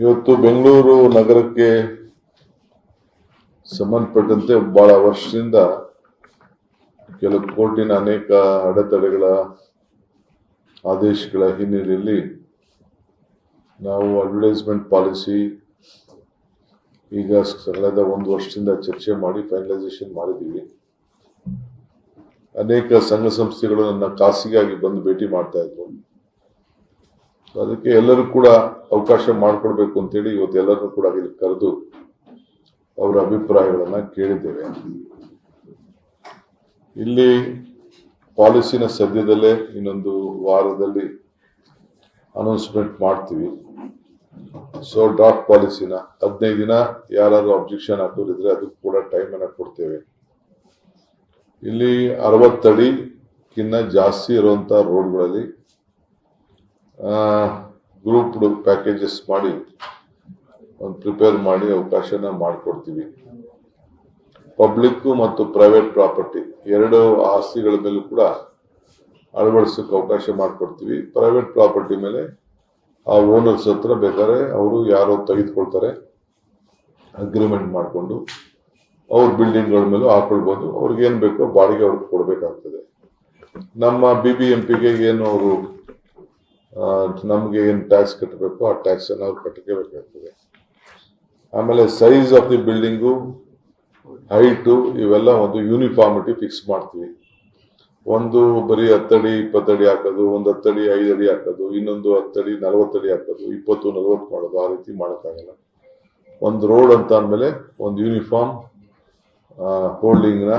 ಇವತ್ತು ಬೆಂಗಳೂರು ನಗರಕ್ಕೆ ಸಂಬಂಧಪಟ್ಟಂತೆ ಬಹಳ ವರ್ಷದಿಂದ ಕೆಲವು ಕೋರ್ಟಿನ ಅನೇಕ ಅಡೆತಡೆಗಳ ಆದೇಶಗಳ ಹಿನ್ನೆಲೆಯಲ್ಲಿ ನಾವು ಅಡ್ವರ್ಟೈಸ್ಮೆಂಟ್ ಪಾಲಿಸಿ ಈಗ ಕಳೆದ ಒಂದು ವರ್ಷದಿಂದ ಚರ್ಚೆ ಮಾಡಿ ಫೈನಲೈಸೇಷನ್ ಮಾಡಿದ್ದೀವಿ. ಅನೇಕ ಸಂಘ ಸಂಸ್ಥೆಗಳು ನನ್ನ ಖಾಸಗಿಯಾಗಿ ಬಂದು ಭೇಟಿ ಮಾಡ್ತಾ ಇದ್ರು. ಅದಕ್ಕೆ ಎಲ್ಲರೂ ಕೂಡ ಅವಕಾಶ ಮಾಡಿಕೊಡ್ಬೇಕು ಅಂತೇಳಿ ಇವತ್ತು ಎಲ್ಲರೂ ಕೂಡ ಇಲ್ಲಿ ಕರೆದು ಅವರ ಅಭಿಪ್ರಾಯಗಳನ್ನು ಕೇಳಿದ್ದೇವೆ. ಇಲ್ಲಿ ಪಾಲಿಸಿನ ಸದ್ಯದಲ್ಲೇ ಇನ್ನೊಂದು ವಾರದಲ್ಲಿ ಅನೌನ್ಸ್ಮೆಂಟ್ ಮಾಡ್ತೀವಿ. ಸೊ ಡ್ರಾಫ್ಟ್ ಪಾಲಿಸಿನ ಹದಿನೈದು ದಿನ ಯಾರಾದರೂ ಅಬ್ಜೆಕ್ಷನ್ ಹಾಕೋರಿದ್ರೆ ಅದಕ್ಕೆ ಕೂಡ ಟೈಮ್ ಅನ್ನ ಕೊಡ್ತೇವೆ. ಇಲ್ಲಿ ಅರವತ್ತಡಿಗಿನ್ನ ಜಾಸ್ತಿ ಇರುವಂತ ರೋಡ್ಗಳಲ್ಲಿ ಗ್ರೂಪ್ ಪ್ಯಾಕೇಜಸ್ ಮಾಡಿ, ಒಂದು ಪ್ರಿಪೇರ್ ಮಾಡಿ ಅವಕಾಶನ ಮಾಡಿಕೊಡ್ತೀವಿ. ಪಬ್ಲಿಕ್ ಮತ್ತು ಪ್ರೈವೇಟ್ ಪ್ರಾಪರ್ಟಿ ಎರಡು ಆಸ್ತಿಗಳ ಮೇಲೂ ಕೂಡ ಅಳವಡಿಸೋಕೆ ಅವಕಾಶ ಮಾಡಿಕೊಡ್ತೀವಿ. ಪ್ರೈವೇಟ್ ಪ್ರಾಪರ್ಟಿ ಮೇಲೆ ಆ ಓನರ್ಸ್ ಹತ್ರ ಬೇಕಾದ್ರೆ ಅವರು ಯಾರೋ ತೆಗೆದುಕೊಳ್ತಾರೆ. ಅಗ್ರಿಮೆಂಟ್ ಮಾಡಿಕೊಂಡು ಅವ್ರ ಬಿಲ್ಡಿಂಗ್ಗಳ ಮೇಲೂ ಹಾಕೊಳ್ಬೋದು. ಅವ್ರಿಗೆ ಏನು ಬೇಕೋ ಬಾಡಿಗೆ ಅವ್ರಿಗೆ ಕೊಡಬೇಕಾಗ್ತದೆ. ನಮ್ಮ ಬಿ ಬಿ ಎಂ ಏನು ಅವರು ನಮಗೆ ಏನು ಟ್ಯಾಕ್ಸ್ ಕಟ್ಟಬೇಕು ಆ ಟ್ಯಾಕ್ಸ್ ಅನ್ನು ಅವ್ರು ಕಟ್ಟಬೇಕಾಗ್ತದೆ ಆಮೇಲೆ size of the building height ಇವೆಲ್ಲ ಒಂದು ಯೂನಿಫಾರ್ಮಿಟಿ ಫಿಕ್ಸ್ ಮಾಡ್ತೀವಿ. ಒಂದು ಬರೀ ಹತ್ತಡಿ ಇಪ್ಪತ್ತಡಿ ಹಾಕೋದು, ಒಂದು ಹತ್ತಡಿ ಐದಡಿ ಹಾಕೋದು, ಇನ್ನೊಂದು ಹತ್ತಡಿ ನಲವತ್ತಡಿ ಹಾಕೋದು, ಇಪ್ಪತ್ತು, ನಲವತ್ತು ಮಾಡೋದು, ಆ ರೀತಿ ಮಾಡೋಕ್ಕಾಗಲ್ಲ. ಒಂದು ರೋಡ್ ಅಂತ ಅಂದಮೇಲೆ ಒಂದು ಯೂನಿಫಾರ್ಮ್ ಹೋಲ್ಡಿಂಗ್ನ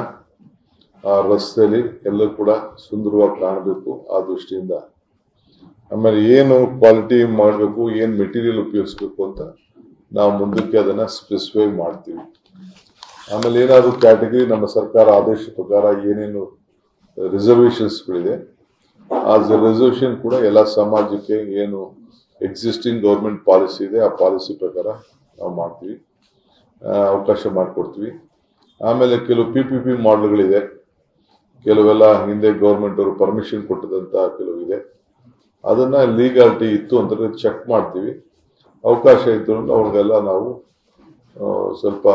ಆ ರಸ್ತೆಯಲ್ಲಿ ಎಲ್ಲರೂ ಕೂಡ ಸುಂದರವಾಗಿ ಕಾಣಬೇಕು ಆ ದೃಷ್ಟಿಯಿಂದ. ಆಮೇಲೆ ಏನು ಕ್ವಾಲಿಟಿ ಮಾಡಬೇಕು, ಏನು ಮೆಟೀರಿಯಲ್ ಉಪಯೋಗಿಸ್ಬೇಕು ಅಂತ ನಾವು ಮುಂದಕ್ಕೆ ಅದನ್ನ ಸ್ಪೆಸಿಫೈ ಮಾಡ್ತೀವಿ. ಆಮೇಲೆ ಏನಾದರೂ ಕ್ಯಾಟಗರಿ ನಮ್ಮ ಸರ್ಕಾರ ಆದೇಶ ಪ್ರಕಾರ ಏನೇನು ರಿಸರ್ವೇಷನ್ಸ್ಗಳಿದೆ ಆ ರಿಸರ್ವೇಷನ್ ಕೂಡ ಎಲ್ಲ ಸಮಾಜಕ್ಕೆ ಏನು ಎಕ್ಸಿಸ್ಟಿಂಗ್ ಗೌರ್ಮೆಂಟ್ ಪಾಲಿಸಿ ಇದೆ, ಆ ಪಾಲಿಸಿ ಪ್ರಕಾರ ನಾವು ಮಾಡ್ತೀವಿ ಅವಕಾಶ ಮಾಡಿಕೊಡ್ತೀವಿ. ಆಮೇಲೆ ಕೆಲವು ಪಿ ಪಿ ಪಿ ಮಾಡಲ್ಗಳಿದೆ ಕೆಲವೆಲ್ಲ ಹಿಂದೆ ಗೌರ್ಮೆಂಟ್ ಅವರು ಪರ್ಮಿಷನ್ ಕೊಟ್ಟದಂತ ಕೆಲವು ಇದೆ. ಅದನ್ನ ಲೀಗಾಲಿಟಿ ಇತ್ತು ಅಂತ ಚೆಕ್ ಮಾಡ್ತೀವಿ. ಅವಕಾಶ ಇದ್ರು ಅಂದ್ರೆ ಅವ್ರಿಗೆಲ್ಲ ನಾವು ಸ್ವಲ್ಪ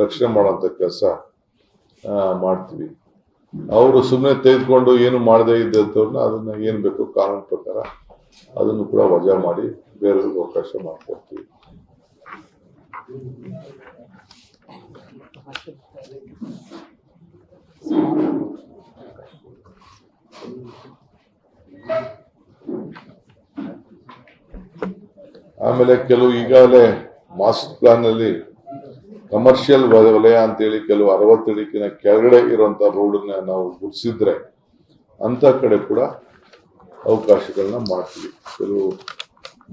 ರಕ್ಷಣೆ ಮಾಡೋಂಥ ಕೆಲಸ ಮಾಡ್ತೀವಿ. ಅವರು ಸುಮ್ಮನೆ ತೆಗೆದುಕೊಂಡು ಏನು ಮಾಡದೇ ಇದ್ದವ್ರನ್ನ ಅದನ್ನ ಏನು ಬೇಕು ಕಾನೂನು ಪ್ರಕಾರ ಅದನ್ನು ಕೂಡ ವಜಾ ಮಾಡಿ ಬೇರೆಯವ್ರಿಗೆ ಅವಕಾಶ ಮಾಡಿಕೊಡ್ತೀವಿ. ಆಮೇಲೆ ಕೆಲವು ಈಗಾಗಲೇ ಮಾಸ್ಟರ್ ಪ್ಲಾನ್ ಅಲ್ಲಿ ಕಮರ್ಷಿಯಲ್ ವಲಯ ಅಂತೇಳಿ ಕೆಲವು ಅರವತ್ತಡಿಕಿನ ಕೆಳಗಡೆ ಇರುವಂತ ರೋಡನ್ನ ನಾವು ಗುಡಿಸಿದ್ರೆ ಅಂತ ಕಡೆ ಕೂಡ ಅವಕಾಶಗಳನ್ನ ಮಾಡ್ತೀವಿ. ಕೆಲವು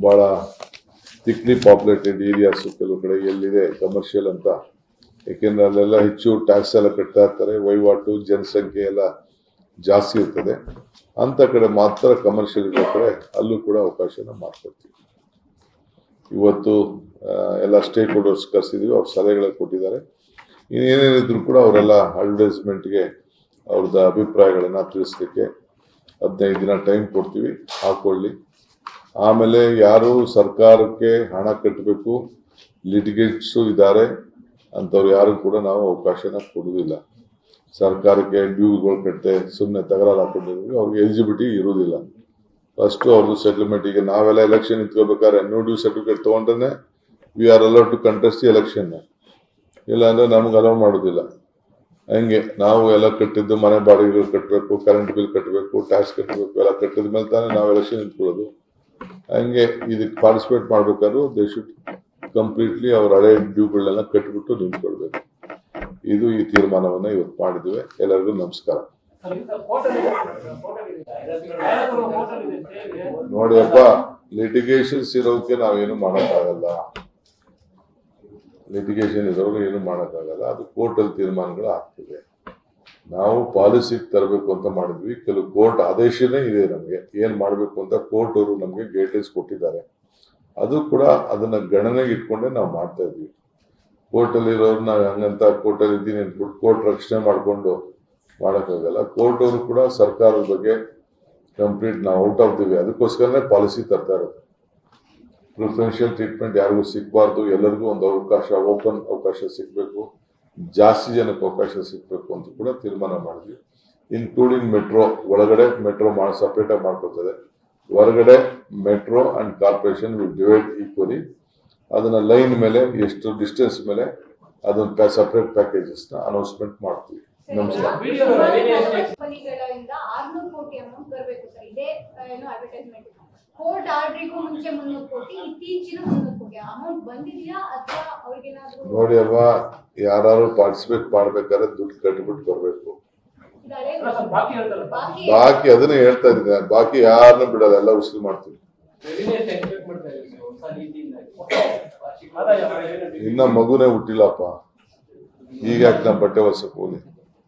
ಬಹಳ ತಿಕ್ಲಿ ಪಾಪ್ಯುಲೇಟೆಡ್ ಏರಿಯಾಸ್ ಕೆಲವು ಕಡೆ ಎಲ್ಲಿದೆ ಕಮರ್ಷಿಯಲ್ ಅಂತ. ಯಾಕೆಂದ್ರೆ ಅಲ್ಲೆಲ್ಲ ಹೆಚ್ಚು ಟ್ಯಾಕ್ಸ್ ಎಲ್ಲ ಕಟ್ತಾ ಇರ್ತಾರೆ ವಹಿವಾಟು ಜನಸಂಖ್ಯೆ ಎಲ್ಲ ಜಾಸ್ತಿ ಇರ್ತದೆ. ಅಂತ ಕಡೆ ಮಾತ್ರ ಕಮರ್ಷಿಯಲ್ ಇರೋ ಕಡೆ ಅಲ್ಲೂ ಕೂಡ ಅವಕಾಶನ ಮಾಡ್ಕೊಡ್ತೀವಿ. ಇವತ್ತು ಎಲ್ಲ ಸ್ಟೇಕ್ ಹೋಲ್ಡರ್ಸ್ ಕರೆಸಿದೀವಿ, ಅವ್ರ ಸಲಹೆಗಳ ಕೊಟ್ಟಿದ್ದಾರೆ. ಇನ್ನೇನೇನಿದ್ರು ಕೂಡ ಅವರೆಲ್ಲ ಅಡ್ವರ್ಟೈಸ್ಮೆಂಟ್ಗೆ ಅವ್ರದ್ದು ಅಭಿಪ್ರಾಯಗಳನ್ನು ತಿಳಿಸ್ಲಿಕ್ಕೆ ಹದಿನೈದು ದಿನ ಟೈಮ್ ಕೊಡ್ತೀವಿ, ಹಾಕೊಳ್ಳಿ. ಆಮೇಲೆ ಯಾರು ಸರ್ಕಾರಕ್ಕೆ ಹಣ ಕಟ್ಟಬೇಕು ಲಿಟಿಗೇಟ್ಸು ಇದ್ದಾರೆ, ಅಂಥವ್ರು ಯಾರು ಕೂಡ ನಾವು ಅವಕಾಶನ ಕೊಡುವುದಿಲ್ಲ ಸರ್ಕಾರಕ್ಕೆ ಡ್ಯೂಗಳು ಕಟ್ಟೆ ಸುಮ್ಮನೆ ತಗರಾರು ಹಾಕೊಂಡಿದ್ದೀವಿ, ಅವ್ರಿಗೆ ಎಲಿಜಿಬಿಲಿಟಿ ಇರುವುದಿಲ್ಲ ಫಸ್ಟ್ ಅವ್ರದ್ದು ಸೆಟಲ್ಮೆಂಟ್ ಈಗ ನಾವೆಲ್ಲ ಎಲೆಕ್ಷನ್ ನಿಂತ್ಕೋಬೇಕಾದ್ರೆ ನ್ಯೂ ಡ್ಯೂ ಸರ್ಟಿಫಿಕೇಟ್ ತಗೊಂಡ್ರೆ we are allow to contest the election ಇಲ್ಲ ಅಂದರೆ ನಮ್ಗೆ ಅಲೌ ಮಾಡೋದಿಲ್ಲ. ಹಂಗೆ ನಾವು ಎಲ್ಲ ಕಟ್ಟಿದ್ದು ಮನೆ ಬಾಡಿಗೆಗಳು ಕಟ್ಟಬೇಕು ಕರೆಂಟ್ ಬಿಲ್ ಕಟ್ಟಬೇಕು ಟ್ಯಾಕ್ಸ್ ಕಟ್ಟಬೇಕು ಎಲ್ಲ ಕಟ್ಟಿದ ಮೇಲೆ ತಾನೇ ನಾವು ಎಲೆಕ್ಷನ್ ನಿಂತ್ಕೊಳ್ಳೋದು. ಹಂಗೆ ಇದಕ್ಕೆ ಪಾರ್ಟಿಸಿಪೇಟ್ ಮಾಡ್ಬೇಕಾದ್ರೂ ದೇ ಶುಡ್ ಕಂಪ್ಲೀಟ್ಲಿ ಅವ್ರ ಹಳೆ ಡ್ಯೂಗಳನ್ನೆಲ್ಲ ಕಟ್ಟಿಬಿಟ್ಟು ನಿಂತ್ಕೊಳ್ಬೇಕು. ಇದು ಈ ತೀರ್ಮಾನವನ್ನು ಇವತ್ತು ಮಾಡಿದ್ದೇವೆ ಎಲ್ಲರಿಗೂ ನಮಸ್ಕಾರ. ನೋಡಿ ಅಪ್ಪ ಲಿಟಿಗೇಷನ್ಸ್ ಇರೋಕೆ ನಾವೇನು ಮಾಡೋಕ್ಕಾಗಲ್ಲ. ಲಿಟಿಗೇಷನ್ ಇರೋರು ಏನು ಮಾಡೋಕ್ಕಾಗಲ್ಲ. ಅದು ಕೋರ್ಟಲ್ಲಿ ತೀರ್ಮಾನಗಳು ಆಗ್ತಿದೆ. ನಾವು ಪಾಲಿಸಿಗೆ ತರಬೇಕು ಅಂತ ಮಾಡಿದ್ವಿ. ಕೆಲವು ಕೋರ್ಟ್ ಆದೇಶನೇ ಇದೆ ನಮಗೆ. ಏನು ಮಾಡಬೇಕು ಅಂತ ಕೋರ್ಟ್ ಅವರು ನಮಗೆ ಗೈಡ್ಲೈನ್ಸ್ ಕೊಟ್ಟಿದ್ದಾರೆ. ಅದು ಕೂಡ ಅದನ್ನ ಗಣನೆಗೆ ಇಟ್ಕೊಂಡೆ ನಾವು ಮಾಡ್ತಾ ಇದ್ವಿ. ಕೋರ್ಟಲ್ಲಿ ನಾವು ಹಂಗಂತ ಕೋರ್ಟಲ್ಲಿ ಇದ್ದೀನಿ ಅಂದ್ಬಿಟ್ಟು ಕೋರ್ಟ್ ರಕ್ಷಣೆ ಮಾಡಿಕೊಂಡು ಮಾಡೋಕ್ಕಾಗಲ್ಲ. ಕೋರ್ಟ್ ಅವರು ಕೂಡ ಸರ್ಕಾರದ ಬಗ್ಗೆ ಕಂಪ್ಲೀಟ್ ನಾವು ಔಟ್ ಆಫ್ ದಿ ವೇ ಅದಕ್ಕೋಸ್ಕರನೇ ಪಾಲಿಸಿ ತರ್ತಾ ಇರೋದು. ಪ್ರಿಫರೆನ್ಷಿಯಲ್ ಟ್ರೀಟ್ಮೆಂಟ್ ಯಾರಿಗೂ ಸಿಗಬಾರ್ದು, ಎಲ್ಲರಿಗೂ ಒಂದು ಅವಕಾಶ ಓಪನ್ ಅವಕಾಶ ಸಿಗಬೇಕು, ಜಾಸ್ತಿ ಜನಕ್ಕೆ ಅವಕಾಶ ಸಿಗಬೇಕು ಅಂತ ಕೂಡ ತೀರ್ಮಾನ ಮಾಡಿದ್ವಿ. ಇನ್ಕ್ಲೂಡಿಂಗ್ ಮೆಟ್ರೋ ಒಳಗಡೆ ಮೆಟ್ರೋ ಮಾಡಿ ಸಪ್ರೇಟಾಗಿ ಮಾಡ್ಕೊಳ್ತದೆ. ಹೊರಗಡೆ metro and corporation will divide equally ಅದನ್ನು ಲೈನ್ ಮೇಲೆ, ಎಷ್ಟು ಡಿಸ್ಟೆನ್ಸ್ ಮೇಲೆ, ಅದನ್ನ ಸಪ್ರೇಟ್ ಪ್ಯಾಕೇಜಸ್ನ ಅನೌನ್ಸ್ಮೆಂಟ್ ಮಾಡ್ತೀವಿ. ನಮಸ್ಕಾರ. ಕಂಪನಿಗಳಿಂದ ಆರ್ನೂರು ಕೋಟಿ ಅಮೌಂಟ್ ಬರಬೇಕು ಸರ್ ಇದೇ ಏನು ಅಡ್ವರ್ಟೈಸ್ಮೆಂಟ್ ಕೋರ್ಟ್ ಆರ್ಡ್ರಿಗೂ ಮುಂಚೆ ಮುನ್ನೂರು ಕೋಟಿ ಇತ್ತೀಚಿನ ಮುನ್ನೂರು ಕೋಟಿ. ಅಮೌಂಟ್ ಬಂದಿದೆಯಾ ಅಥವಾ ಅವ್ರಿಗೇನಾದ್ರೂ ನೋಡಿ ಅಲ್ವಾ ಯಾರು ಪಾರ್ಟಿಸಿಪೇಟ್ ಮಾಡ್ಬೇಕಾದ್ರೆ ದುಡ್ಡು ಕಟ್ಬಿಟ್ಟು ಬರಬೇಕು. ಬಾಕಿ ಅದನ್ನ ಬಾಕಿ ಬಾಕಿ ಅದನ್ನೇ ಹೇಳ್ತಾ ಇದ್ದೀನಿ. ಬಾಕಿ ಯಾರನ್ನ ಬಿಡಲ್ಲ ಎಲ್ಲ ಉಸಿರು ಮಾಡ್ತೀವಿ ಇನ್ನ ಮಗುನೇ ಹುಟ್ಟಿಲ್ಲಪ್ಪ. ಈಗ ಯಾಕೆ ನಾ ಬಟ್ಟೆ ಹೊಲಸಕ್ಕೆ ಹೋಗಿ